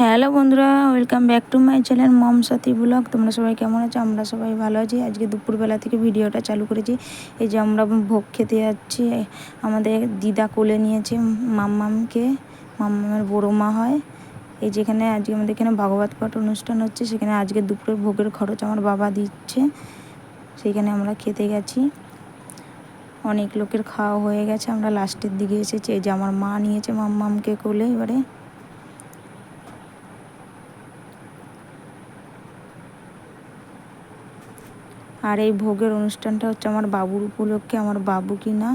Hello বন্ধুরা, welcome back to my channel Mom Sathi blog. তোমরা সবাই কেমন আছো? আমরা সবাই ভালো আছি। আজকে দুপুরবেলা থেকে ভিডিওটা চালু করেছি। এই যে আমরা ভোগ খেতে যাচ্ছি। আমাদের দিদা কোলে নিয়েছে মাম্মামকে। মাম্মামের বড়ো মা হয়। এই যেখানে আজকে আমাদের এখানে ভাগবত পাঠ অনুষ্ঠান হচ্ছে, সেখানে আজকে দুপুরের ভোগের খরচ আমার বাবা দিচ্ছে। সেখানে আমরা খেতে গেছি। অনেক লোকের খাওয়া হয়ে গেছে। আমরা লাস্টের দিকে এসেছি। এই যে আমার মা নিয়েছে মাম্মামকে কোলে এবারে। আর এই ভোগের অনুষ্ঠানটা হচ্ছে আমার বাবুর উপলক্ষে, আমার বাবু কি না,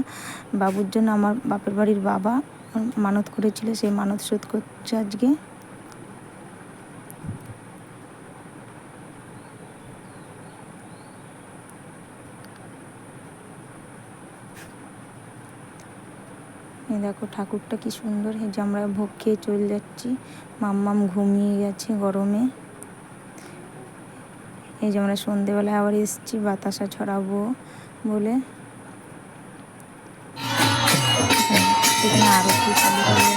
বাবুর জন্য আমার বাপের বাড়ির বাবা মানত করেছিল, সেই মানত শোধ করছে আজকে। দেখো ঠাকুরটা কি সুন্দর যে আমরা ভোগ খেয়ে চলে যাচ্ছি। মাম্মাম ঘুমিয়ে গেছে গরমে। এই যে আমরা সন্ধেবেলায় আবার এসেছি বাতাসা ছড়াবো বলে এখানে আরতি চালু হয়ে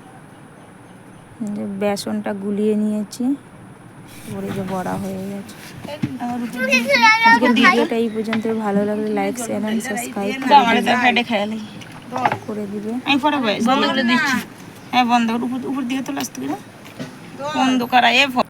যে বেসনটা গুলিয়ে নিয়েছি ওরে যে বড়া হয়ে গেছে। আজকে ভিডিওটা এই পর্যন্ত। ভালো লাগলে লাইক শেয়ার এন্ড সাবস্ক্রাইব করে দিবে। আমি পরে বন্ধ করে দিচ্ছি। হ্যাঁ বন্ধ করে উপর উপর দিকে তোলা আসতে বন্ধ করা এ